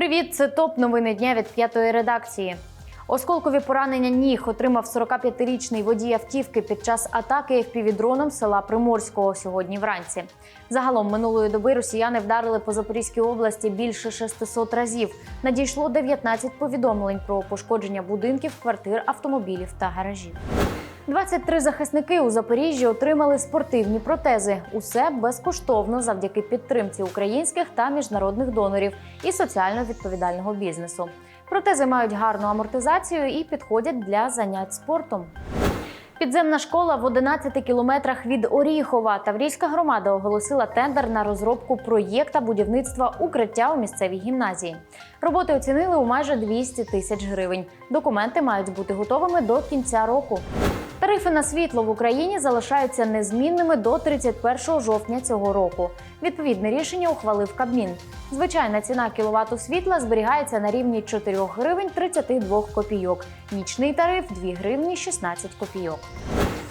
Привіт, це топ новини дня від п'ятої редакції. Осколкові поранення ніг отримав 45-річний водій автівки під час атаки FPV-дроном села Приморського сьогодні вранці. Загалом минулої доби росіяни вдарили по Запорізькій області більше 600 разів. Надійшло 19 повідомлень про пошкодження будинків, квартир, автомобілів та гаражів. 23 захисники у Запоріжжі отримали спортивні протези. Усе безкоштовно завдяки підтримці українських та міжнародних донорів і соціально відповідального бізнесу. Протези мають гарну амортизацію і підходять для занять спортом. Підземна школа в 11 кілометрах від Оріхова. Таврійська громада оголосила тендер на розробку проєкта будівництва укриття у місцевій гімназії. Роботи оцінили у майже 200 тисяч гривень. Документи мають бути готовими до кінця року. Тарифи на світло в Україні залишаються незмінними до 31 жовтня цього року. Відповідне рішення ухвалив Кабмін. Звичайна ціна кіловату світла зберігається на рівні 4 гривень 32 копійок. Нічний тариф 2 гривні 16 копійок.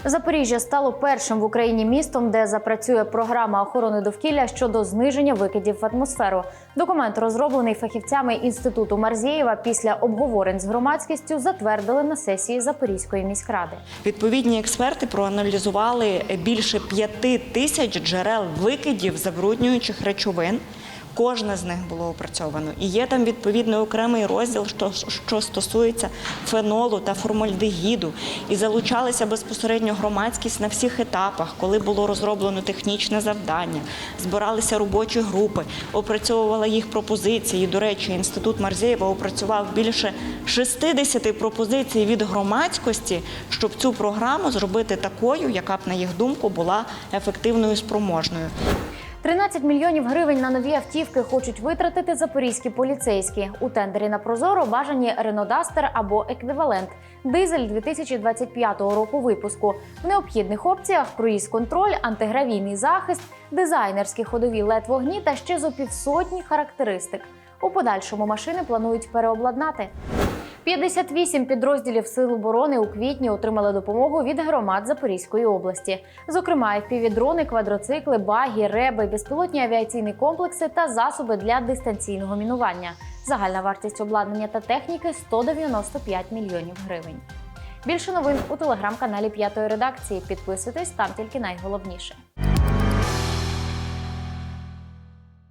Запоріжжя стало першим в Україні містом, де запрацює програма охорони довкілля щодо зниження викидів в атмосферу. Документ, розроблений фахівцями інституту Марзєєва, після обговорень з громадськістю затвердили на сесії Запорізької міськради. Відповідні експерти проаналізували більше п'яти тисяч джерел викидів забруднюючих речовин. Кожне з них було опрацьовано. І є там відповідний окремий розділ, що, що стосується фенолу та формальдегіду. І залучалися безпосередньо громадськість на всіх етапах, коли було розроблено технічне завдання, збиралися робочі групи, опрацьовувала їх пропозиції. До речі, інститут Марзєєва опрацював більше 60 пропозицій від громадськості, щоб цю програму зробити такою, яка б, на їх думку, була ефективною і спроможною. 13 мільйонів гривень на нові автівки хочуть витратити запорізькі поліцейські. У тендері на Прозоро бажані Renault або еквівалент. Дизель 2025 року випуску. В необхідних опціях круїз-контроль, антигравійний захист, дизайнерські ходові led вогні та ще зо півсотні характеристик. У подальшому машини планують переобладнати. 58 підрозділів Сил оборони у квітні отримали допомогу від громад Запорізької області. Зокрема, FPV-дрони, квадроцикли, баги, реби, безпілотні авіаційні комплекси та засоби для дистанційного мінування. Загальна вартість обладнання та техніки 195 мільйонів гривень. Більше новин у телеграм-каналі П'ятої редакції. Підписуйтесь там тільки найголовніше.